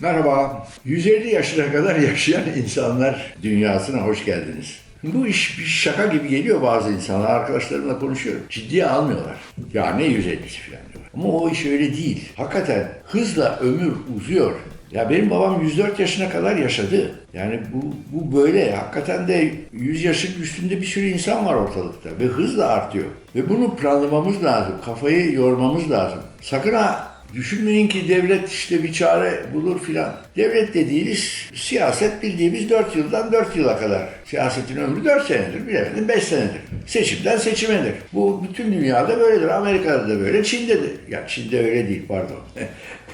Merhaba. 150 yaşına kadar yaşayan insanlar dünyasına hoş geldiniz. Bu iş bir şaka gibi geliyor bazı insanlar. Arkadaşlarımla konuşuyorum. Ciddiye almıyorlar. Ya ne 150'si falan diyorlar. Ama o iş öyle değil. Hakikaten hızla ömür uzuyor. Ya benim babam 104 yaşına kadar yaşadı. Yani bu, bu böyle. Hakikaten de 100 yaşın üstünde bir sürü insan var ortalıkta. Ve hızla artıyor. Ve bunu planlamamız lazım. Kafayı yormamız lazım. Sakın ha Düşünmeyin ki devlet işte bir çare bulur filan. Devlet dediğiniz siyaset bildiğimiz 4 yıldan 4 yıla kadar. Siyasetin ömrü 4 senedir, bilemedin 5 senedir. Seçimden seçimedir. Bu bütün dünyada böyledir. Amerika'da da böyle, Çin'de de. Ya Çin'de öyle değil pardon.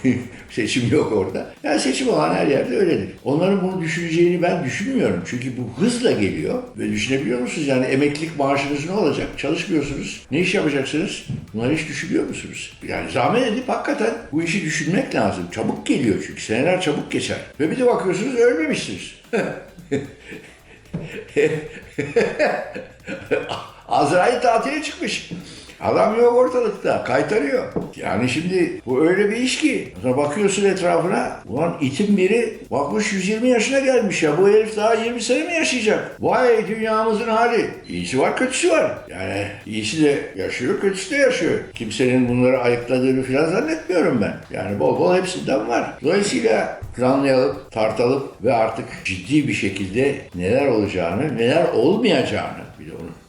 seçim yok orada. Yani seçim olan her yerde öyledir. Onların bunu düşüneceğini ben düşünmüyorum. Çünkü bu hızla geliyor. Ve düşünebiliyor musunuz? Yani emeklilik maaşınız ne olacak? Çalışmıyorsunuz. Ne iş yapacaksınız? Bunları hiç düşünüyor musunuz? Yani zahmet edip hakikaten bu işi düşünmek lazım. Çabuk geliyor çünkü. Seneler çabuk geçer. Ve bir de bakıyorsunuz ölmemişsiniz. Azrail tatile çıkmış. Adam yok ortalıkta, kaytarıyor. Yani şimdi bu öyle bir iş ki. Sonra bakıyorsun etrafına, ulan itin biri bakmış 120 yaşına gelmiş ya. Bu herif daha 20 sene mi yaşayacak? Vay dünyamızın hali. İyisi var, kötüsü var. Yani iyisi de yaşıyor, kötüsü de yaşıyor. Kimsenin bunları ayıkladığını falan zannetmiyorum ben. Yani bol bol hepsinden var. Dolayısıyla planlayalım, tartalım ve artık ciddi bir şekilde neler olacağını, neler olmayacağını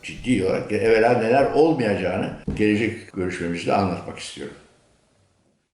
ciddi olarak evvela neler olmayacağını gelecek görüşmemizde anlatmak istiyorum.